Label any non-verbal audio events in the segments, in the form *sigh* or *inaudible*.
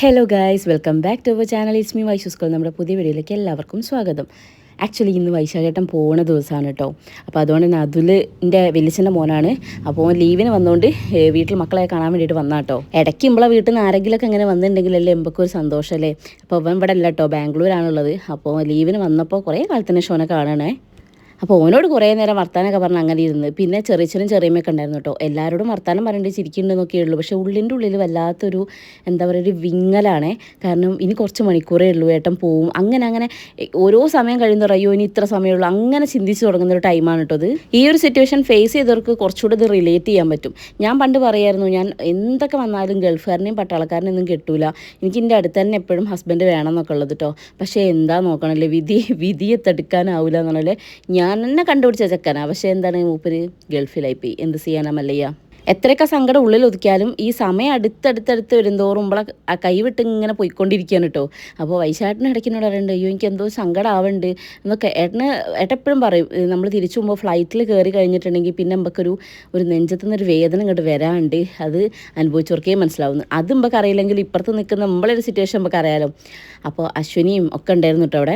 Hello guys welcome back to our channel is me Vaishu school നമ്മുടെ പുതിയ വീഡിയോയിലേക്ക് എല്ലാവർക്കും സ്വാഗതം. ആക്ച്വലി ഇന്ന് വൈശാഖേട്ടൻ പോകുന്ന ദിവസമാണ് കേട്ടോ. അപ്പോൾ അതുകൊണ്ട് തന്നെ അതുലിന്റെ വലിയച്ഛന്റെ മോനാണ്. അപ്പോൾ ലീവിന് വന്നുകൊണ്ട് വീട്ടിൽ മക്കളെ കാണാൻ വേണ്ടിയിട്ട് വന്നാ കേട്ടോ. ഇടയ്ക്ക് ഇമ്പളെ വീട്ടിൽ നിന്ന് ആരെങ്കിലുമൊക്കെ ഇങ്ങനെ വന്നിട്ടുണ്ടെങ്കിലല്ലേ എമ്പൊക്കെ ഒരു സന്തോഷമല്ലേ അപ്പോൾ അവൻ ഇവിടെ അല്ല കേട്ടോ. ബാംഗ്ലൂരാണുള്ളത്. അപ്പോൾ ലീവിന് വന്നപ്പോൾ കുറേ കാലത്തിന് ഷോനെ കാണണേ. അപ്പോൾ ഓനോട് കുറേ നേരം വർത്താനൊക്കെ പറഞ്ഞ് അങ്ങനെ ഇരുന്ന്. പിന്നെ ചെറിയച്ചനും ചെറിയമ്മയൊക്കെ ഉണ്ടായിരുന്നു കേട്ടോ. എല്ലാവരോടും വർത്താനം പറഞ്ഞിട്ട് ചിരിക്കുന്നുണ്ടെന്നൊക്കെ ഉള്ളൂ. പക്ഷേ ഉള്ളിന്റെ ഉള്ളിൽ വല്ലാത്തൊരു എന്താ പറയുക ഒരു വിങ്ങലാണേ. കാരണം ഇനി കുറച്ച് മണിക്കൂറേ ഉള്ളൂ ഏട്ടൻ പോവും. അങ്ങനെ അങ്ങനെ ഓരോ സമയം കഴിയുന്നവർ അയ്യോ ഇനി ഇത്ര സമയമുള്ളൂ അങ്ങനെ ചിന്തിച്ച് തുടങ്ങുന്ന ഒരു ടൈമാണ് കേട്ടോ ഈ ഒരു സിറ്റുവേഷൻ ഫേസ് ചെയ്തവർക്ക് കുറച്ചുകൂടെ ഇത് റിലേറ്റ് ചെയ്യാൻ പറ്റും. ഞാൻ പണ്ട് പറയായിരുന്നു ഞാൻ എന്തൊക്കെ വന്നാലും ഗൾഫുകാരനെയും പട്ടാളക്കാരനെയൊന്നും കിട്ടൂല. എനിക്ക് എന്റെ അടുത്ത് തന്നെ എപ്പോഴും ഹസ്ബൻഡ് വേണം എന്നൊക്കെ ഉള്ളത് കേട്ടോ. പക്ഷേ എന്താ നോക്കണല്ലേ വിധി വിധിയെ തടുക്കാനാവില്ല എന്നാണല്ലേ ഞാൻ തന്നെ കണ്ടുപിടിച്ച ചെക്കനാണ് പക്ഷേ എന്താണ് മൂപ്പര് ഗൾഫിലായിപ്പോയി എന്ത് ചെയ്യാനാ മല്ലയ്യ? എത്രയൊക്കെ സങ്കടം ഉള്ളിൽ ഒതുക്കിയാലും ഈ സമയം അടുത്തടുത്തടുത്ത് വരുന്തോറും ഇവിടെ ആ കൈവിട്ട് ഇങ്ങനെ പോയിക്കൊണ്ടിരിക്കുകയാണ് കേട്ടോ. അപ്പോൾ വൈശാട്ടിന് ഇടയ്ക്കിനോട് പറയുന്നുണ്ട് അയ്യോ എനിക്ക് എന്തോ സങ്കടം ആവുന്നുണ്ട് എന്നൊക്കെ ഏട്ടന് ഏട്ടെപ്പോഴും പറയും നമ്മൾ തിരിച്ചു പോകുമ്പോൾ ഫ്ലൈറ്റിൽ കയറി കഴിഞ്ഞിട്ടുണ്ടെങ്കിൽ പിന്നെ നമുക്കൊരു ഒരു നെഞ്ചത്തു നിന്നൊരു വേദന ഇങ്ങോട്ട് വരാണ്ട്. അത് അനുഭവിച്ചവർക്കേ മനസ്സിലാവുന്നു. അത് നമുക്ക് അറിയില്ലെങ്കിൽ ഇപ്പുറത്ത് നിൽക്കുന്ന നമ്മളൊരു സിറ്റുവേഷൻ നമുക്ക് അറിയാലോ. അപ്പോൾ അശ്വിനിയും ഒക്കെ ഉണ്ടായിരുന്നു കേട്ടോ അവിടെ.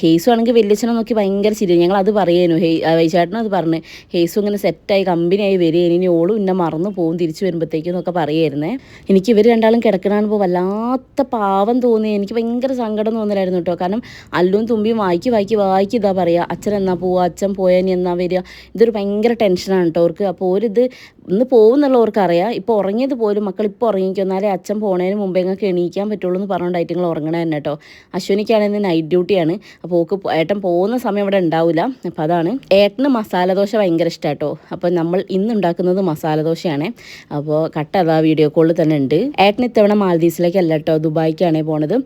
ഹേസു ആണെങ്കിൽ വലിയച്ഛനെ നോക്കി ഭയങ്കര ചിരി ഞങ്ങൾ അത് പറയുന്നു ഹേ വൈശാട്ടനും അത് പറഞ്ഞ് ഹേസു ഇങ്ങനെ സെറ്റായി കമ്പനിയായി വരികയാണ്. ഇനി ഓളും എന്നെ മറന്നു പോകും തിരിച്ചു വരുമ്പോഴത്തേക്കും എന്നൊക്കെ പറയായിരുന്നേ എനിക്ക് ഇവർ രണ്ടാളും കിടക്കണാകുമ്പോൾ വല്ലാത്ത പാവം തോന്നി എനിക്ക് ഭയങ്കര സങ്കടം തോന്നലായിരുന്നു കേട്ടോ. കാരണം അല്ലും തുമ്പിയും വായിക്കി വായിക്കി വായിക്കി ഇതാ പറയുക അച്ഛൻ എന്നാ പോവുക അച്ഛൻ പോയാൽ ഇനി എന്നാ വരിക? ഇതൊരു ഭയങ്കര ടെൻഷനാണ് കേട്ടോ. അവർക്ക് അപ്പോൾ ഒരിത് ഇന്ന് പോകുന്നുള്ളവർക്ക് അറിയാം ഇപ്പോൾ ഉറങ്ങിയത് പോലും മക്കൾ ഇപ്പോൾ ഉറങ്ങിക്കും എന്നാലേ അച്ഛൻ പോണതിന് മുമ്പേ ഞങ്ങൾക്ക് എണീക്കാൻ പറ്റുള്ളൂ എന്ന് പറഞ്ഞുകൊണ്ടായിട്ട് നിങ്ങൾ ഉറങ്ങണ തന്നെ കേട്ടോ. അശ്വിനിക്കാണെങ്കിൽ നൈറ്റ് ഡ്യൂട്ടിയാണ് അപ്പോൾ ഓക്ക് ഏട്ടൻ പോകുന്ന സമയം ഇവിടെ ഉണ്ടാവില്ല അപ്പോൾ അതാണ്. ഏട്ടന് മസാല ദോശ ഭയങ്കര ഇഷ്ടമാണ് കേട്ടോ. അപ്പോൾ നമ്മൾ ഇന്ന് ഉണ്ടാക്കുന്നത് മസാല ദോശയാണ്. അപ്പോൾ കട്ട അതാ വീഡിയോ കോളിൽ തന്നെ ഉണ്ട്. ഏട്ടൻ ഇത്തവണ മാലദ്വീപ്സിലേക്കല്ല കേട്ടോ. ദുബായിക്കാണ് പോണത്.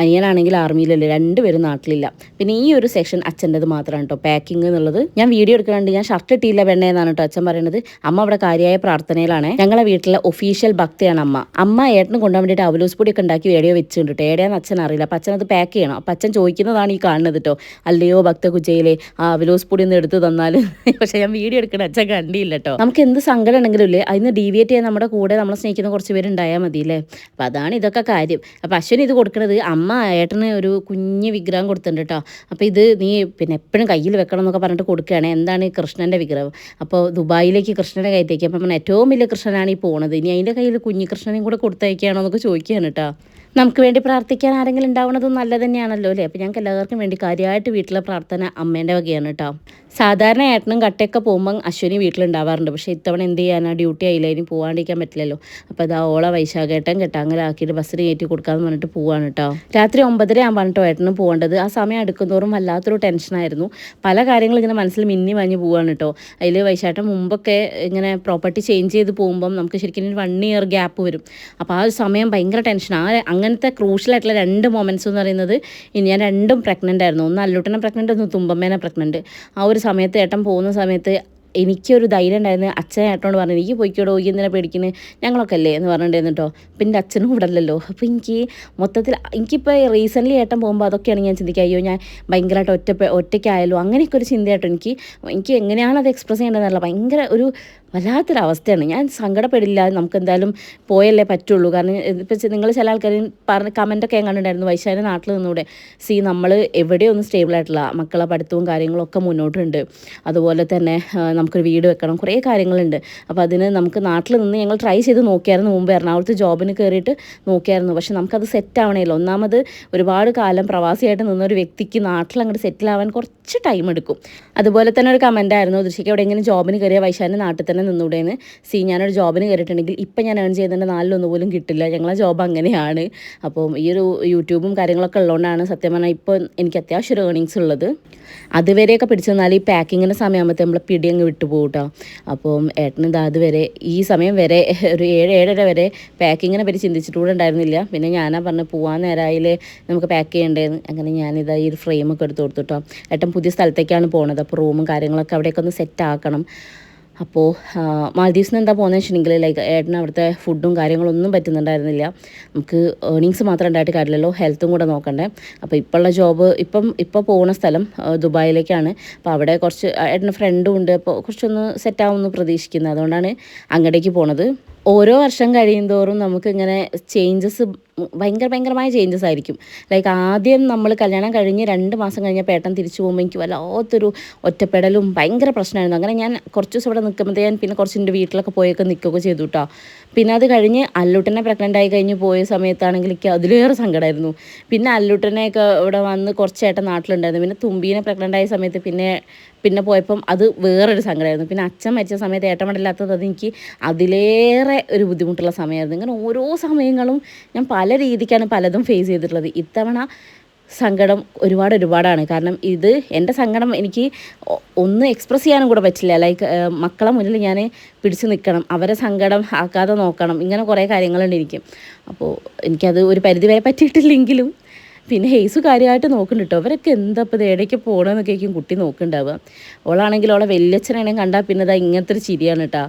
അനിയനാണെങ്കിൽ ആർമിയിലല്ലേ? രണ്ടുപേരും നാട്ടിലില്ല. പിന്നെ ഈ ഒരു സെക്ഷൻ അച്ഛന്റെത് മാത്രമാണ് കേട്ടോ. പാക്കിംഗ് എന്നുള്ളത്. ഞാൻ വീഡിയോ എടുക്കുന്നുണ്ട് ഞാൻ ഷർട്ട് ഇട്ടില്ല പെണ്ണേ എന്നാണ് കേട്ടോ അച്ഛൻ പറയുന്നത് അമ്മ അവിടെ കാര്യമായ പ്രാർത്ഥനയിലാണ്. ഞങ്ങളെ വീട്ടിലെ ഒഫീഷ്യൽ ഭക്തയാണ് അമ്മ. അമ്മ ഏട്ടന് കൊണ്ടുപോകാൻ വേണ്ടിയിട്ട് അവലൂസ് പൊടിയൊക്കെ ഉണ്ടാക്കി വേടിയോ വെച്ചിട്ടുണ്ട് ഏടെയാന്ന് അച്ഛൻ അറിയില്ല. അപ്പം അച്ഛൻ അത് പാക്ക് ചെയ്യണം. അപ്പം അച്ഛൻ ചോദിക്കുന്നതാണ് ഈ കാണുന്നത് കേട്ടോ അല്ലയോ ഭക്ത കുജയിലെ ആ അവലോസ് പൊടി ഒന്ന് എടുത്ത് തന്നാൽ. *laughs* പക്ഷേ ഞാൻ വീഡിയോ എടുക്കണം അച്ഛൻ കണ്ടില്ല കേട്ടോ നമുക്ക് എന്ത് സങ്കടം ഉണ്ടെങ്കിലും ഇല്ലേ അതിന് ഡീവിയേറ്റ് ചെയ്യാൻ നമ്മുടെ കൂടെ നമ്മളെ സ്നേഹിക്കുന്ന കുറച്ച് പേരുണ്ടായാൽ മതി അല്ലേ അപ്പം അതാണ് ഇതൊക്കെ കാര്യം. അപ്പം അശ്വൻ ഇത് കൊടുക്കുന്നത് അമ്മ ഏട്ടന് ഒരു കുഞ്ഞു വിഗ്രഹം കൊടുത്തിട്ടുണ്ട് കേട്ടോ അപ്പോൾ ഇത് നീ പിന്നെ എപ്പോഴും കയ്യിൽ വെക്കണം എന്നൊക്കെ പറഞ്ഞിട്ട് കൊടുക്കുകയാണ്. എന്താണ് കൃഷ്ണന്റെ വിഗ്രഹം? അപ്പോൾ ദുബായിലേക്ക് കൃഷ്ണനെ കയറ്റേക്ക് അപ്പം ഏറ്റവും വലിയ കൃഷ്ണനാണ് ഈ പോണത്. ഇനി അതിന്റെ കയ്യിൽ കുഞ്ഞികൃഷ്ണനെയും കൂടെ കൊടുത്തയക്കുകയാണോ എന്നൊക്കെ ചോദിക്കുകയാണ് കേട്ടോ. നമുക്ക് വേണ്ടി പ്രാർത്ഥിക്കാൻ ആരെങ്കിലും ഉണ്ടാവുന്നതും നല്ലത് തന്നെയാണല്ലോ അല്ലേ? അപ്പം ഞങ്ങൾക്ക് എല്ലാവർക്കും വേണ്ടി കാര്യമായിട്ട് വീട്ടിലെ പ്രാർത്ഥന അമ്മേന്റെ വകയാണ് കേട്ടോ. സാധാരണ ഏട്ടനും കട്ടയൊക്കെ പോകുമ്പം അശ്വിനി വീട്ടിലുണ്ടാവാറുണ്ട്. പക്ഷേ ഇത്തവണ എന്ത് ചെയ്യാനാ? ഡ്യൂട്ടി ആയില്ല? ഇനി പോകാണ്ടിരിക്കാൻ പറ്റില്ലല്ലോ. അപ്പോൾ അതാ ഓളെ വൈശാഖേട്ടൻ കെട്ടാങ്കലാക്കിയിട്ട് ബസ്സിന് കയറ്റി കൊടുക്കാമെന്ന് പറഞ്ഞിട്ട് പോവാണ് കേട്ടോ. രാത്രി ഒമ്പതര ആകുമ്പോൾ കേട്ടോ ഏട്ടനും പോകേണ്ടത്. ആ സമയം അടുക്കുന്തോറും വല്ലാത്തൊരു ടെൻഷനായിരുന്നു പല കാര്യങ്ങളും ഇങ്ങനെ മനസ്സിൽ മിന്നി മഞ്ഞ് പോവാണ് കേട്ടോ. അതിൽ വൈശാട്ടൻ മുമ്പൊക്കെ ഇങ്ങനെ പ്രോപ്പർട്ടി ചേഞ്ച് ചെയ്ത് പോകുമ്പം നമുക്ക് ശരിക്കും വൺ ഇയർ ഗ്യാപ്പ് വരും. അപ്പോൾ ആ ഒരു സമയം ഭയങ്കര ടെൻഷൻ ആ അങ്ങനത്തെ ക്രൂഷ്യലായിട്ടുള്ള രണ്ട് മൊമെന്റ്സ് എന്ന് പറയുന്നത് ഞാൻ രണ്ടും പ്രഗ്നന്റ് ആയിരുന്നു. ഒന്ന് അല്ലൂട്ടനെ പ്രഗ്നന്റ് ഒന്ന് തുമ്പമ്മേനെ പ്രഗ്നന്റ് ആ ഒരു സമയത്ത് ഏട്ടൻ പോകുന്ന സമയത്ത് എനിക്കൊരു ധൈര്യം ഉണ്ടായിരുന്നു. അച്ഛൻ ഏട്ടനോട് പറഞ്ഞു എനിക്ക് പോയിക്കോടോ ഈ എന്തിനാ പേടിക്കുന്നത് ഞങ്ങളൊക്കെ അല്ലേ എന്ന് പറഞ്ഞിട്ടുണ്ടായിരുന്നു കേട്ടോ അപ്പം എന്റെ അച്ഛനും ഇവിടെ അല്ലല്ലോ. അപ്പോൾ എനിക്ക് മൊത്തത്തിൽ എനിക്കിപ്പോൾ റീസെന്റ്ലി ഏട്ടൻ പോകുമ്പോൾ അതൊക്കെയാണ് ഞാൻ ചിന്തിക്കുക. അയ്യോ ഞാൻ ഭയങ്കരമായിട്ട് ഒറ്റ ഒറ്റയ്ക്കായാലോ അങ്ങനെയൊക്കെ ഒരു ചിന്തയായിട്ടോ എനിക്ക്. എനിക്ക് എങ്ങനെയാണ് അത് എക്സ്പ്രസ് ചെയ്യേണ്ടതെന്നല്ല ഭയങ്കര ഒരു വല്ലാത്തൊരവസ്ഥയാണ്. ഞാൻ സങ്കടപ്പെടില്ല നമുക്ക് എന്തായാലും പോയല്ലേ പറ്റുള്ളൂ. കാരണം ഇപ്പം നിങ്ങൾ ചില ആൾക്കാർ പറഞ്ഞ കമന്റൊക്കെ ഞാൻ കണ്ടിട്ടുണ്ടായിരുന്നു വൈശാഖ നാട്ടിൽ നിന്നൂടെ. സി നമ്മൾ എവിടെയൊന്നും സ്റ്റേബിൾ ആയിട്ടില്ല മക്കളെ പഠിത്തവും കാര്യങ്ങളൊക്കെ മുന്നോട്ടുണ്ട്. അതുപോലെ തന്നെ നമുക്കൊരു വീട് വെക്കണം കുറേ കാര്യങ്ങളുണ്ട്. അപ്പോൾ അതിന് നമുക്ക് നാട്ടിൽ നിന്ന് ഞങ്ങൾ ട്രൈ ചെയ്ത് നോക്കിയായിരുന്നു മുമ്പ്. എറണാകുളത്ത് ജോബിന് കയറിയിട്ട് നോക്കിയായിരുന്നു. പക്ഷെ നമുക്കത് സെറ്റ് ആവണേല ഒന്നാമത് ഒരുപാട് കാലം പ്രവാസിയായിട്ട് നിന്ന ഒരു വ്യക്തിക്ക് നാട്ടിൽ അങ്ങോട്ട് സെറ്റിൽ ആവാൻ കുറച്ച് ടൈം എടുക്കും. അതുപോലെ തന്നെ ഒരു കമന്റ് ആയിരുന്നു ദൃശ്യക്ക് എവിടെയെങ്കിലും ജോബിന് കയറിയ വൈശാലിന്റെ നാട്ടിൽ തന്നെ നിന്നൂടെയെന്ന് സി ഞാനൊരു ജോബിന് കയറിയിട്ടുണ്ടെങ്കിൽ ഇപ്പം ഞാൻ ഏൺ ചെയ്യുന്നതിന്റെ നാലിലൊന്നും പോലും കിട്ടില്ല. ഞങ്ങളെ ജോബ് അങ്ങനെയാണ്. അപ്പം ഈ ഒരു യൂട്യൂബും കാര്യങ്ങളൊക്കെ ഉള്ളതുകൊണ്ടാണ് സത്യം പറഞ്ഞാൽ ഇപ്പോൾ എനിക്ക് അത്യാവശ്യം ഒരു ഏണിങ്സ് ഉള്ളത്. അതുവരെയൊക്കെ പിടിച്ചു നിന്നാൽ ഈ പാക്കിങ്ങിന്റെ സമയമാകുമ്പോൾ നമ്മൾ പിടി അങ്ങ് വിട്ടു പോകും കേട്ടോ അപ്പം ഏട്ടന് ഇത് അതുവരെ ഈ സമയം വരെ ഒരു ഏഴ് ഏഴര വരെ പാക്കിങ്ങിനെ പറ്റി ചിന്തിച്ചിട്ടുകൂടെ ഉണ്ടായിരുന്നില്ല. പിന്നെ ഞാനാ പറഞ്ഞു പോകാൻ നേരമായില്ലേ നമുക്ക് പാക്ക് ചെയ്യേണ്ടതെന്ന് അങ്ങനെ ഞാനിതാ ഈ ഒരു ഫ്രെയിമൊക്കെ എടുത്ത് കൊടുത്തു കേട്ടോ. ഏട്ടൻ പുതിയ സ്ഥലത്തേക്കാണ് പോണത്. അപ്പോൾ റൂമും കാര്യങ്ങളൊക്കെ അവിടെയൊക്കെ ഒന്ന് സെറ്റ് ആക്കണം. അപ്പോൾ മാൽദീവ്സിന് എന്താ പോകുന്നത് വെച്ചിട്ടുണ്ടെങ്കിൽ ലൈക്ക് ഏട്ടന് അവിടുത്തെ ഫുഡും കാര്യങ്ങളും ഒന്നും പറ്റുന്നുണ്ടായിരുന്നില്ല. നമുക്ക് ഏർണിങ്സ് മാത്രം ഉണ്ടായിട്ട് കാര്യമില്ലല്ലോ ഹെൽത്തും കൂടെ നോക്കണ്ടേ. അപ്പോൾ ഇപ്പോഴുള്ള ജോബ് ഇപ്പം ഇപ്പോൾ പോകുന്ന സ്ഥലം ദുബായിലേക്കാണ്. അപ്പോൾ അവിടെ കുറച്ച് ഏട്ടന് ഫ്രണ്ടും ഉണ്ട്. അപ്പോൾ കുറച്ചൊന്ന് സെറ്റാവുമെന്ന് പ്രതീക്ഷിക്കുന്നത് അതുകൊണ്ടാണ് അങ്ങടേക്ക് പോണത്. ഓരോ വർഷം കഴിയുന്തോറും നമുക്കിങ്ങനെ ചേഞ്ചസ് ഭയങ്കര ഭയങ്കരമായ ചേഞ്ചസ് ആയിരിക്കും. ലൈക്ക് ആദ്യം നമ്മൾ കല്യാണം കഴിഞ്ഞ് രണ്ട് മാസം കഴിഞ്ഞാൽ പേട്ടൻ തിരിച്ചു പോകുമ്പോൾ എനിക്ക് വല്ലാത്തൊരു ഒറ്റപ്പെടലും ഭയങ്കര പ്രശ്നമായിരുന്നു. അങ്ങനെ ഞാൻ കുറച്ച് ദിവസം ഇവിടെ നിൽക്കുമ്പോഴത്തേ ഞാൻ പിന്നെ കുറച്ച് എന്റെ വീട്ടിലൊക്കെ പോയൊക്കെ നിൽക്കുകയൊക്കെ ചെയ്തു കേട്ടോ പിന്നെ അത് കഴിഞ്ഞ് അല്ലൂട്ടനെ പ്രഗ്നന്റ് ആയി കഴിഞ്ഞ് പോയ സമയത്താണെങ്കിൽ എനിക്ക് അതിലേറെ സങ്കടമായിരുന്നു പിന്നെ അല്ലൂട്ടനെയൊക്കെ ഇവിടെ വന്ന് കുറച്ചായിട്ട് നാട്ടിലുണ്ടായിരുന്നു. പിന്നെ തുമ്പീനെ പ്രഗ്നന്റ് ആയ സമയത്ത് പിന്നെ പിന്നെ പോയപ്പം അത് വേറൊരു സങ്കടമായിരുന്നു. പിന്നെ അച്ഛൻ മരിച്ച സമയത്ത് ഏട്ടമടില്ലാത്തത് അത് എനിക്ക് അതിലേറെ ഒരു ബുദ്ധിമുട്ടുള്ള സമയമായിരുന്നു. ഇങ്ങനെ ഓരോ സമയങ്ങളും ഞാൻ പല രീതിക്കാണ് പലതും ഫേസ് ചെയ്തിട്ടുള്ളത്. ഇത്തവണ സങ്കടം ഒരുപാട് ഒരുപാടാണ്. കാരണം ഇത് എന്റെ സങ്കടം എനിക്ക് ഒന്ന് എക്സ്പ്രസ് ചെയ്യാനും കൂടെ പറ്റില്ല. ലൈക്ക് മക്കളെ മുന്നിൽ ഞാൻ പിടിച്ചു നിൽക്കണം. അവരെ സങ്കടം ആക്കാതെ നോക്കണം. ഇങ്ങനെ കുറേ കാര്യങ്ങളുണ്ട് എനിക്ക്. അപ്പോൾ എനിക്കത് ഒരു പരിധിവരെ പറ്റിയിട്ടില്ലെങ്കിലും പിന്നെ ഹേസു കാര്യമായിട്ട് നോക്കുന്നുണ്ട് കേട്ടോ അവരൊക്കെ എന്താ ഇപ്പോൾ ഇടയ്ക്ക് എവിടേക്ക് പോകണമെന്നൊക്കെ ആയിരിക്കും കുട്ടി നോക്കുന്നുണ്ടാവുക ഓളാണെങ്കിൽ ഓളെ വല്യച്ഛനാണെങ്കിൽ കണ്ടാൽ പിന്നെ ഇതാ ഇങ്ങനത്തെ ഒരു ചിരിയാണ് കേട്ടോ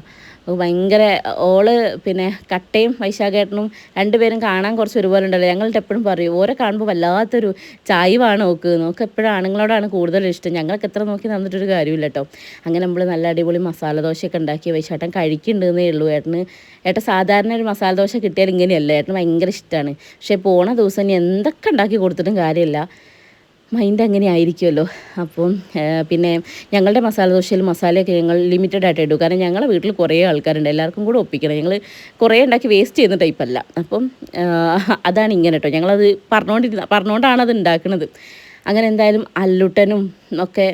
ഭയങ്കര ഓൾ പിന്നെ കട്ടയും വൈശാഖേട്ടനും രണ്ടുപേരും കാണാൻ കുറച്ച് ഒരുപോലെ ഉണ്ടല്ലോ. ഞങ്ങളിട്ട് എപ്പോഴും പറയും ഓരെ കാണുമ്പോൾ വല്ലാത്തൊരു ചായ്വാണ് നോക്ക്. നോക്ക് എപ്പോഴും ആണുങ്ങളോടാണ് കൂടുതൽ ഇഷ്ടം. ഞങ്ങൾക്ക് എത്ര നോക്കി തന്നിട്ടൊരു കാര്യമില്ല കേട്ടോ അങ്ങനെ നമ്മൾ നല്ല അടിപൊളി മസാല ദോശയൊക്കെ ഉണ്ടാക്കി വൈശാട്ടൻ കഴിക്കുന്നുണ്ടെന്നേ ഉള്ളൂ. ഏട്ടന് ഏട്ടൻ സാധാരണ ഒരു മസാല ദോശ കിട്ടിയാൽ ഇങ്ങനെയല്ല? ഏട്ടന് ഭയങ്കര ഇഷ്ടമാണ്. പക്ഷേ പോണ ദിവസം ഇനി എന്തൊക്കെ ഉണ്ടാക്കി കൊടുത്തിട്ടും കാര്യമില്ല. മൈൻഡ് അങ്ങനെ ആയിരിക്കുമല്ലോ? അപ്പം പിന്നെ ഞങ്ങളുടെ മസാല ദോശയിൽ മസാലയൊക്കെ ഞങ്ങൾ ലിമിറ്റഡ് ആയിട്ട് ഇടും. കാരണം ഞങ്ങളുടെ വീട്ടിൽ കുറേ ആൾക്കാരുണ്ട്. എല്ലാവർക്കും കൂടെ ഒപ്പിക്കണം. ഞങ്ങൾ കുറേ ഉണ്ടാക്കി വേസ്റ്റ് ചെയ്യുന്ന ടൈപ്പല്ല അപ്പം അതാണ് ഇങ്ങനെ കേട്ടോ ഞങ്ങളത് പറഞ്ഞുകൊണ്ടിരുന്ന പറഞ്ഞുകൊണ്ടാണ് അത് ഉണ്ടാക്കുന്നത് അങ്ങനെ എന്തായാലും അല്ലുട്ടനും ഒക്കെ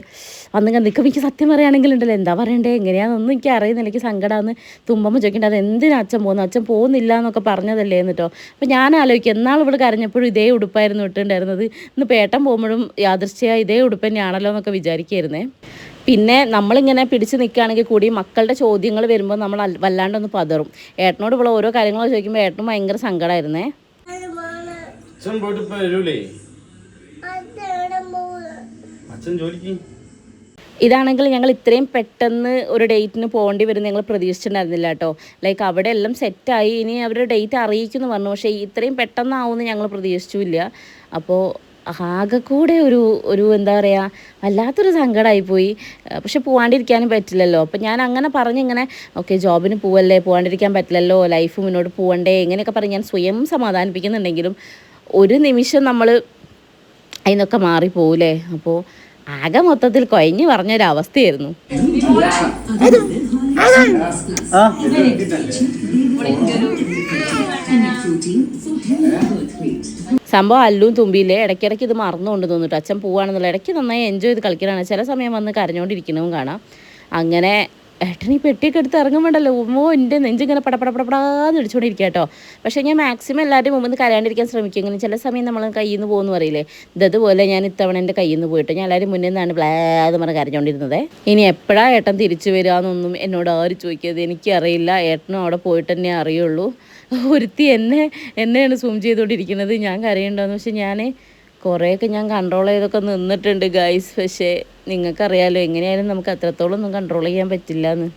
അന്നിങ്ങനെ നിൽക്കുമ്പോൾ എനിക്ക് സത്യം പറയുകയാണെങ്കിൽ ഉണ്ടല്ലോ എന്താ പറയണ്ടേ? എങ്ങനെയാണെന്നൊന്നും എനിക്ക് അറിയുന്നില്ല. എനിക്ക് സങ്കടമാണെന്ന് തുമ്പമ്മ ചോദിക്കേണ്ട അത് എന്തിനാ അച്ഛൻ പോകുന്നത് അച്ഛൻ പോകുന്നില്ല എന്നൊക്കെ പറഞ്ഞതല്ലേ? എന്നിട്ടോ. അപ്പോൾ ഞാൻ ആലോചിക്കും എന്നാൾ ഇവിടെ കരഞ്ഞപ്പോഴും ഇതേ ഉടുപ്പായിരുന്നു ഇട്ടുണ്ടായിരുന്നത് ഇന്ന് പേട്ടൻ പോകുമ്പോഴും യാദൃശ്ചിയ ഇതേ ഉടുപ്പ് തന്നെയാണല്ലോ എന്നൊക്കെ വിചാരിക്കായിരുന്നേ. പിന്നെ നമ്മളിങ്ങനെ പിടിച്ച് നിൽക്കുകയാണെങ്കിൽ കൂടി മക്കളുടെ ചോദ്യങ്ങൾ വരുമ്പോൾ നമ്മൾ വല്ലാണ്ടൊന്ന് പതറും. ഏട്ടനോട് ഇവിടെ ഓരോ കാര്യങ്ങൾ ചോദിക്കുമ്പോൾ ഏട്ടനും ഭയങ്കര സങ്കടമായിരുന്നേ അച്ഛൻ ജോലിക്ക്? ഇതാണെങ്കിൽ ഞങ്ങൾ ഇത്രയും പെട്ടെന്ന് ഒരു ഡേറ്റിന് പോകേണ്ടി വരും ഞങ്ങൾ പ്രതീക്ഷിച്ചിട്ടുണ്ടായിരുന്നില്ല കേട്ടോ. ലൈക്ക് അവിടെ എല്ലാം സെറ്റായി ഇനി അവർ ഡേറ്റ് അറിയിക്കുമെന്ന് പറഞ്ഞു. പക്ഷേ ഇത്രയും പെട്ടെന്നാവുമെന്ന് ഞങ്ങൾ പ്രതീക്ഷിച്ചില്ല അപ്പോൾ കൂടെ ഒരു ഒരു എന്താ പറയുക വല്ലാത്തൊരു സങ്കടമായിപ്പോയി പക്ഷെ പോവാണ്ടിരിക്കാനും പറ്റില്ലല്ലോ. അപ്പം ഞാൻ അങ്ങനെ പറഞ്ഞിങ്ങനെ ഓക്കെ ജോബിന് പോവല്ലേ? പോവാണ്ടിരിക്കാൻ പറ്റില്ലല്ലോ. ലൈഫ് മുന്നോട്ട് പോവണ്ടേ? ഇങ്ങനെയൊക്കെ പറഞ്ഞ് ഞാൻ സ്വയം സമാധാനിപ്പിക്കുന്നുണ്ടെങ്കിലും ഒരു നിമിഷം നമ്മൾ അതിനൊക്കെ മാറിപ്പോവില്ലേ അപ്പോൾ ആകെ മൊത്തത്തിൽ കൊയഞ്ഞു പറഞ്ഞൊരവസ്ഥയായിരുന്നു. സംഭവം അല്ലും തുമ്പിയില്ലേ ഇടയ്ക്കിടയ്ക്ക് ഇത് മറന്നുകൊണ്ട് തോന്നിട്ട്. അച്ഛൻ പോവാണെന്നുള്ള ഇടയ്ക്ക് നന്നായി എൻജോയ് ചെയ്ത് കളിക്കലാണ്. ചില സമയം വന്ന് കരഞ്ഞുകൊണ്ടിരിക്കുന്നതും കാണാം. അങ്ങനെ ഏട്ടൻ ഈ പെട്ടിയൊക്കെ എടുത്ത് ഇറങ്ങുമ്പോണ്ടല്ലോ ഉമ്മോ എന്റെ നെഞ്ചിങ്ങനെ പടപടപടപടാന്ന് വിളിച്ചുകൊണ്ടിരിക്കുക കേട്ടോ. പക്ഷേ ഞാൻ മാക്സിമം എല്ലാവരുടെയും മുമ്പ് കരയാണ്ടിരിക്കാൻ ശ്രമിക്കും. ഇങ്ങനെ ചില സമയം നമ്മൾ കയ്യിൽ നിന്ന് പോകുന്നു പറയില്ലേ? ഇതതുപോലെ ഞാൻ ഇത്തവണ എന്റെ കയ്യിൽ നിന്ന് പോയിട്ട് ഞാൻ എല്ലാവരും മുന്നിൽ നിന്നാണ് ബ്ലാന്ന് പറഞ്ഞ് കരഞ്ഞുകൊണ്ടിരുന്നത് ഇനി എപ്പോഴാണ് ഏട്ടൻ തിരിച്ചു വരിക എന്നൊന്നും എന്നോട് ആരും ചോദിക്കരുത്. എനിക്കറിയില്ല. ഏട്ടനും അവിടെ പോയിട്ട് തന്നെ അറിയുള്ളൂ. ഒരുത്തി എന്നെ എന്നെയാണ് സൂം ചെയ്തുകൊണ്ടിരിക്കുന്നത് ഞാൻ കരയുണ്ടോയെന്ന് പക്ഷെ ഞാൻ കുറേയൊക്കെ ഞാൻ കൺട്രോൾ ചെയ്തൊക്കെ നിന്നിട്ടുണ്ട് ഗൈസ് പക്ഷേ നിങ്ങൾക്കറിയാലോ എങ്ങനെയായാലും നമുക്ക് അത്രത്തോളം ഒന്നും കൺട്രോൾ ചെയ്യാൻ പറ്റില്ല എന്ന്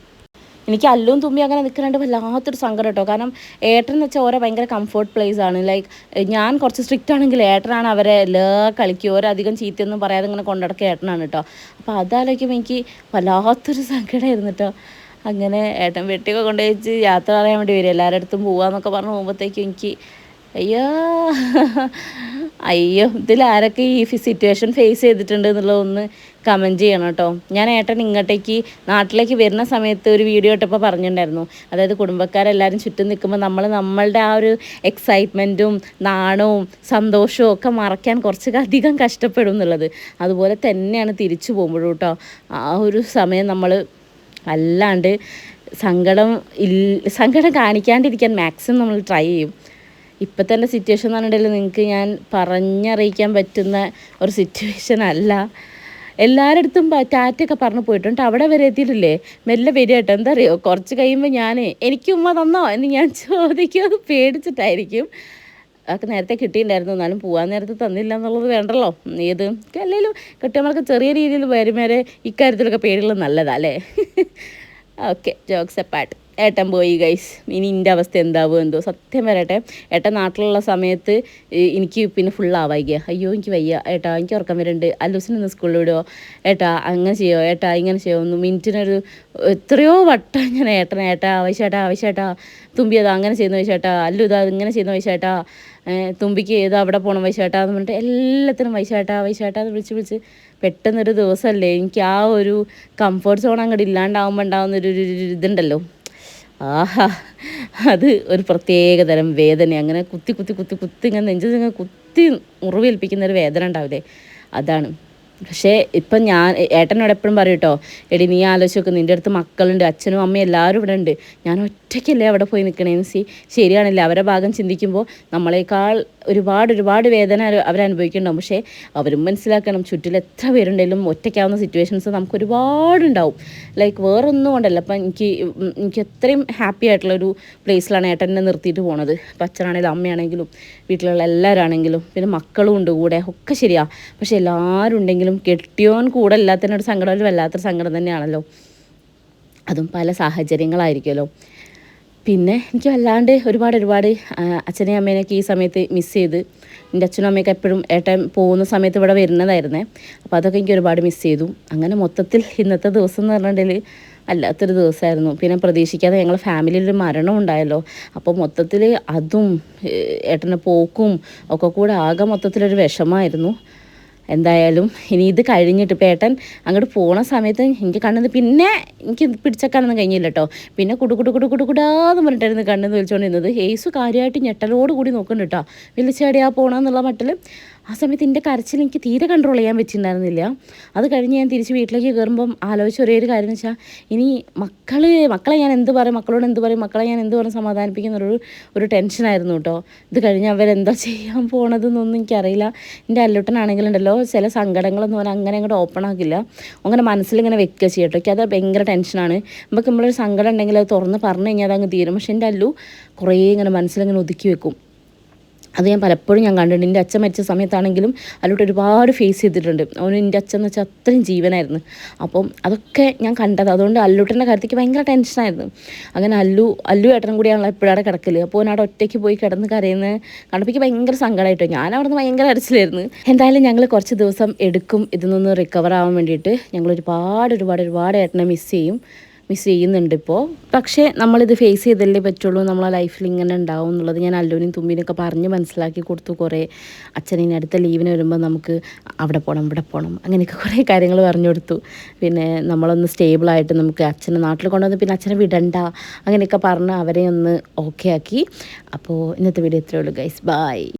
എനിക്ക് അല്ലും തുമ്പി അങ്ങനെ നിൽക്കുന്നുണ്ട് വല്ലാത്തൊരു സങ്കടം കേട്ടോ. കാരണം ഏട്ടൻ എന്ന് വെച്ചാൽ ഓരോ ഭയങ്കര കംഫർട്ട് പ്ലേസ് ആണ്. ലൈക്ക് ഞാൻ കുറച്ച് സ്ട്രിക്റ്റ് ആണെങ്കിൽ ഏട്ടനാണ് അവരെ എല്ലാ കളിക്കും ഓരധികം ചീത്തയൊന്നും പറയാതെ ഇങ്ങനെ കൊണ്ടടക്കുക ഏട്ടനാണ് കേട്ടോ. അപ്പോൾ അതാലോചിക്കുമ്പോൾ എനിക്ക് വല്ലാത്തൊരു സങ്കടമായിരുന്നു കേട്ടോ. അങ്ങനെ ഏട്ടൻ വെട്ടിയൊക്കെ കൊണ്ടുപോയിച്ച് യാത്ര പറയാൻ വേണ്ടി വരും. എല്ലാവരുടെ അടുത്തും പോവാന്നൊക്കെ പറഞ്ഞ് പോകുമ്പോഴത്തേക്കും എനിക്ക് അയ്യോ അയ്യോ ഇതിൽ ആരൊക്കെ ഈ സിറ്റുവേഷൻ ഫേസ് ചെയ്തിട്ടുണ്ട് എന്നുള്ളത് ഒന്ന് കമന്റ് ചെയ്യണം കേട്ടോ. ഞാൻ ഏട്ടൻ ഇങ്ങോട്ടേക്ക് നാട്ടിലേക്ക് വരുന്ന സമയത്ത് ഒരു വീഡിയോ ഇട്ടപ്പോൾ പറഞ്ഞിട്ടുണ്ടായിരുന്നു. അതായത് കുടുംബക്കാരെല്ലാവരും ചുറ്റും നിൽക്കുമ്പോൾ നമ്മൾ നമ്മളുടെ ആ ഒരു എക്സൈറ്റ്മെന്റും നാണവും സന്തോഷവും ഒക്കെ മറക്കാൻ കുറച്ച് അധികം കഷ്ടപ്പെടും എന്നുള്ളത്. അതുപോലെ തന്നെയാണ് തിരിച്ചു പോകുമ്പോഴും കേട്ടോ. ആ ഒരു സമയം നമ്മൾ അല്ലാണ്ട് സങ്കടം ഇൽ സങ്കടം കാണിക്കാണ്ടിരിക്കാൻ മാക്സിമം നമ്മൾ ട്രൈ ചെയ്യും. ഇപ്പം തന്നെ സിറ്റുവേഷൻ എന്ന് നിങ്ങൾക്ക് ഞാൻ പറഞ്ഞറിയിക്കാൻ പറ്റുന്ന ഒരു സിറ്റുവേഷൻ അല്ല. എല്ലാവരുടെ അടുത്തും പ- പറഞ്ഞു പോയിട്ടുണ്ട്. അവിടെ വരെ എത്തിയിട്ടില്ലേ? മെല്ലെ വരിക എന്താ അറിയോ? കുറച്ച് കഴിയുമ്പോൾ ഞാൻ എനിക്ക് ഉമ്മ തന്നോ? എന്ന് ഞാൻ *laughs* ചോദിക്കുക പേടിച്ചിട്ടായിരിക്കും. അതൊക്കെ നേരത്തെ കിട്ടിയിട്ടുണ്ടായിരുന്നു. എന്നാലും പോകാൻ നേരത്തെ തന്നില്ല എന്നുള്ളത് വേണ്ടല്ലോ. ഏത് അല്ലെങ്കിലും കെട്ടിയമ്മൾക്ക് ചെറിയ രീതിയിൽ വരുമേരെ ഇക്കാര്യത്തിലൊക്കെ പേടികൾ നല്ലതാ അല്ലേ? ഓക്കെ ജോക്സ് എപ്പാട്ട് ഏട്ടൻ പോയി ഗൈസ് ഇനി എന്റെ അവസ്ഥ എന്താവും എന്തോ. സത്യം വരട്ടെ ഏട്ടൻ നാട്ടിലുള്ള സമയത്ത് എനിക്ക് പിന്നെ ഫുൾ ആവായിക്കുക അയ്യോ എനിക്ക് വയ്യ. ഏട്ടാ എനിക്ക് ഉറക്കം വരുന്നുണ്ട്. അല്ലൂസിന് ഒന്ന് സ്കൂളിൽ വിടുമോ ഏട്ടാ അങ്ങനെ ചെയ്യോ. ഏട്ടാ ഇങ്ങനെ ചെയ്യോ. ഒന്ന് മിനിറ്റിനൊരു എത്രയോ വട്ടം ഞാൻ ഏട്ടൻ ഏട്ടാ ആവശ്യമായിട്ടാ ആവശ്യമായിട്ടാ തുമ്പി അങ്ങനെ ചെയ്യുന്ന വയസ്സേട്ടാ അല്ലു ഇതാ ഇങ്ങനെ ചെയ്യുന്ന വയസ്സേട്ടാ തുമ്പിക്ക് ഏതാ അവിടെ പോകണം വയസ്സേട്ടാ എന്ന് പറഞ്ഞിട്ട് എല്ലാത്തിനും വയസ്സേട്ടാ വയസ്സേട്ടാ എന്ന് വിളിച്ച് വിളിച്ച് പെട്ടെന്നൊരു ദിവസമല്ലേ എനിക്ക് ആ ഒരു കംഫർട്ട് സോൺ അങ്ങോട്ട് ഇല്ലാണ്ടാവുമ്പോൾ ഉണ്ടാകുന്ന ഒരു ഒരു ഒരു ഇതുണ്ടല്ലോ. ആഹാ അത് ഒരു പ്രത്യേക തരം വേദന. അങ്ങനെ കുത്തി കുത്തി കുത്തി കുത്തി ഇങ്ങനെ നെഞ്ചത് ഇങ്ങനെ കുത്തി മുറിവേൽപ്പിക്കുന്ന ഒരു വേദന ഉണ്ടാവില്ലേ? അതാണ്. പക്ഷേ ഇപ്പം ഞാൻ ഏട്ടനോട് എപ്പോഴും പറയും കേട്ടോ എടി നീ ആലോചിച്ച് നോക്ക് നിന്റെ അടുത്ത് മക്കളുണ്ട് അച്ഛനും അമ്മയും എല്ലാവരും ഇവിടെ ഉണ്ട്. ഞാൻ ഒറ്റയ്ക്കല്ലേ അവിടെ പോയി നിൽക്കണേന്ന് സി ശരിയാണല്ലേ? അവരെ ഭാഗം ചിന്തിക്കുമ്പോൾ നമ്മളെക്കാൾ ഒരുപാട് ഒരുപാട് വേദന അവരനുഭവിക്കുന്നുണ്ടാവും. പക്ഷേ അവരും മനസ്സിലാക്കണം ചുറ്റിൽ എത്ര പേരുണ്ടെങ്കിലും ഒറ്റയ്ക്കാവുന്ന സിറ്റുവേഷൻസ് നമുക്ക് ഒരുപാടുണ്ടാവും. ലൈക്ക് വേറൊന്നും കൊണ്ടല്ല. അപ്പം എനിക്ക് എനിക്ക് അത്രയും ഹാപ്പി ആയിട്ടുള്ള ഒരു പ്ലേസിലാണ് ഏട്ടൻ എന്നെ നിർത്തിയിട്ട് പോണത്. അപ്പം അച്ഛനാണെങ്കിലും അമ്മയാണെങ്കിലും വീട്ടിലുള്ള എല്ലാവരാണെങ്കിലും പിന്നെ മക്കളും ഉണ്ട് കൂടെ ഒക്കെ ശരിയാ. പക്ഷെ എല്ലാവരും ഉണ്ടെങ്കിലും കെട്ടിയോൻ കൂടെ എല്ലാത്തിനൊരു സങ്കടം വല്ലാത്തൊരു സങ്കടം തന്നെയാണല്ലോ. അതും പല സാഹചര്യങ്ങളായിരിക്കുമല്ലോ. പിന്നെ എനിക്ക് വല്ലാണ്ട് ഒരുപാട് ഒരുപാട് അച്ഛനെയും അമ്മേനെയൊക്കെ ഈ സമയത്ത് മിസ് ചെയ്ത്. എന്റെ അച്ഛനും അമ്മയൊക്കെ എപ്പോഴും ഏട്ടൻ പോകുന്ന സമയത്ത് ഇവിടെ വരുന്നതായിരുന്നേ. അപ്പോൾ അതൊക്കെ എനിക്ക് ഒരുപാട് മിസ് ചെയ്തു. അങ്ങനെ മൊത്തത്തിൽ ഇന്നത്തെ ദിവസം എന്ന് പറഞ്ഞിട്ടുണ്ടെങ്കിൽ അല്ലാത്തൊരു ദിവസമായിരുന്നു. പിന്നെ പ്രതീക്ഷിക്കാതെ ഞങ്ങൾ ഫാമിലിയിൽ ഒരു മരണം ഉണ്ടായല്ലോ. അപ്പോൾ മൊത്തത്തിൽ അതും ഏട്ടന്റെ പോക്കും ഒക്കെ കൂടെ ആകെ മൊത്തത്തിലൊരു വിഷമമായിരുന്നു. എന്തായാലും ഇനി ഇത് കഴിഞ്ഞിട്ട് പേട്ടൻ അങ്ങോട്ട് പോണ സമയത്ത് എനിക്ക് കണ്ണെന്ന് പിന്നെ എനിക്ക് പിടിച്ചക്കാനൊന്നും കഴിഞ്ഞില്ല കേട്ടോ പിന്നെ കുടു കുടു കുടു കുടു കുടാന്ന് പറഞ്ഞിട്ടായിരുന്നു കണ്ണെന്ന് വിളിച്ചുകൊണ്ടിരുന്നത് ഏസു കാര്യമായിട്ട് ഞെട്ടലോട് കൂടി നോക്കുന്നുണ്ട് കേട്ടോ വിളിച്ചാടിയാ പോണെന്നുള്ള മട്ടിൽ ആ സമയത്ത് എന്റെ കരച്ചിൽ എനിക്ക് തീരെ കൺട്രോൾ ചെയ്യാൻ പറ്റിയിട്ടുണ്ടായിരുന്നില്ല അത് കഴിഞ്ഞ് ഞാൻ തിരിച്ച് വീട്ടിലേക്ക് കയറുമ്പം ആലോചിച്ച ഒരേ ഒരു കാര്യം എന്ന് വെച്ചാൽ ഇനി മക്കൾ മക്കളെ ഞാൻ എന്ത് പറയും മക്കളോട് എന്ത് പറയും മക്കളെ ഞാൻ എന്ത് പറഞ്ഞ് സമാധാനിപ്പിക്കുന്നൊരു ഒരു ടെൻഷനായിരുന്നു കേട്ടോ ഇത് കഴിഞ്ഞ് അവരെന്താ *laughs* ചെയ്യാൻ പോണതെന്നൊന്നും എനിക്കറിയില്ല. എന്റെ അല്ലുട്ടനാണെങ്കിലുണ്ടല്ലോ ചില സങ്കടങ്ങളൊന്നും അവൻ അങ്ങനെ അങ്ങോട്ട് ഓപ്പൺ ആക്കില്ല. അങ്ങനെ മനസ്സിലിങ്ങനെ വെക്കുക ചെയ്യട്ടോ എനിക്ക് അത് ഭയങ്കര ടെൻഷനാണ് നമുക്ക് നമ്മളൊരു സങ്കടം ഉണ്ടെങ്കിൽ അത് തുറന്ന് പറഞ്ഞു കഴിഞ്ഞാൽ അങ്ങ് തീരും. പക്ഷെ എന്റെ അല്ലു കുറേ ഇങ്ങനെ മനസ്സിലിങ്ങനെ ഒതുക്കി വെക്കും. അത് ഞാൻ പലപ്പോഴും ഞാൻ കണ്ടിട്ടുണ്ട്. എന്റെ അച്ഛൻ മരിച്ച സമയത്താണെങ്കിലും അതിലോട്ട് ഒരുപാട് ഫേസ് ചെയ്തിട്ടുണ്ട്. അവന് എന്റെ അച്ഛൻ എന്ന് വെച്ചാൽ അത്രയും ജീവനായിരുന്നു. അപ്പം അതൊക്കെ ഞാൻ കണ്ടത്. അതുകൊണ്ട് അല്ലൂട്ടന്റെ കാര്യത്തേക്ക് ഭയങ്കര ടെൻഷനായിരുന്നു അങ്ങനെ അല്ലു അല്ലു ഏട്ടനും കൂടിയാണല്ലോ എപ്പോഴും എപ്പോഴാണ് കിടക്കൽ അപ്പോൾ അവിടെ ഒറ്റയ്ക്ക് പോയി കിടന്ന് കരയുന്നത് കണ്ടപ്പോൾ ഭയങ്കര സങ്കടമായിട്ടോ. ഞാൻ അവിടെ നിന്ന് ഭയങ്കര അരച്ചിലായിരുന്നു എന്തായാലും ഞങ്ങൾ കുറച്ച് ദിവസം എടുക്കും. ഇതിൽ നിന്ന് റിക്കവർ ആവാൻ വേണ്ടിയിട്ട് ഞങ്ങൾ ഒരുപാട് ഒരുപാട് ഒരുപാട് ഏട്ടനെ മിസ് ചെയ്യും. മിസ് ചെയ്യുന്നുണ്ട് ഇപ്പോൾ പക്ഷേ നമ്മളിത് ഫേസ് ചെയ്തല്ലേ പറ്റുള്ളൂ. നമ്മളെ ലൈഫിൽ ഇങ്ങനെ ഉണ്ടാവും എന്നുള്ളത് ഞാൻ അല്ലൂനും തുമ്പിനൊക്കെ പറഞ്ഞ് മനസ്സിലാക്കി കൊടുത്തു കുറേ. അച്ഛനെ അടുത്ത ലീവിന് വരുമ്പോൾ നമുക്ക് അവിടെ പോകണം ഇവിടെ പോകണം അങ്ങനെയൊക്കെ കുറേ കാര്യങ്ങൾ പറഞ്ഞു കൊടുത്തു. പിന്നെ നമ്മളൊന്ന് സ്റ്റേബിളായിട്ട് നമുക്ക് അച്ഛനെ നാട്ടിൽ കൊണ്ടുവന്ന് പിന്നെ അച്ഛനെ വിടണ്ട അങ്ങനെയൊക്കെ പറഞ്ഞ് അവരെ ഒന്ന് ഓക്കെ ആക്കി. അപ്പോൾ ഇന്നത്തെ വീഡിയോ ഇത്രയേ ഉള്ളൂ ഗൈസ് ബൈ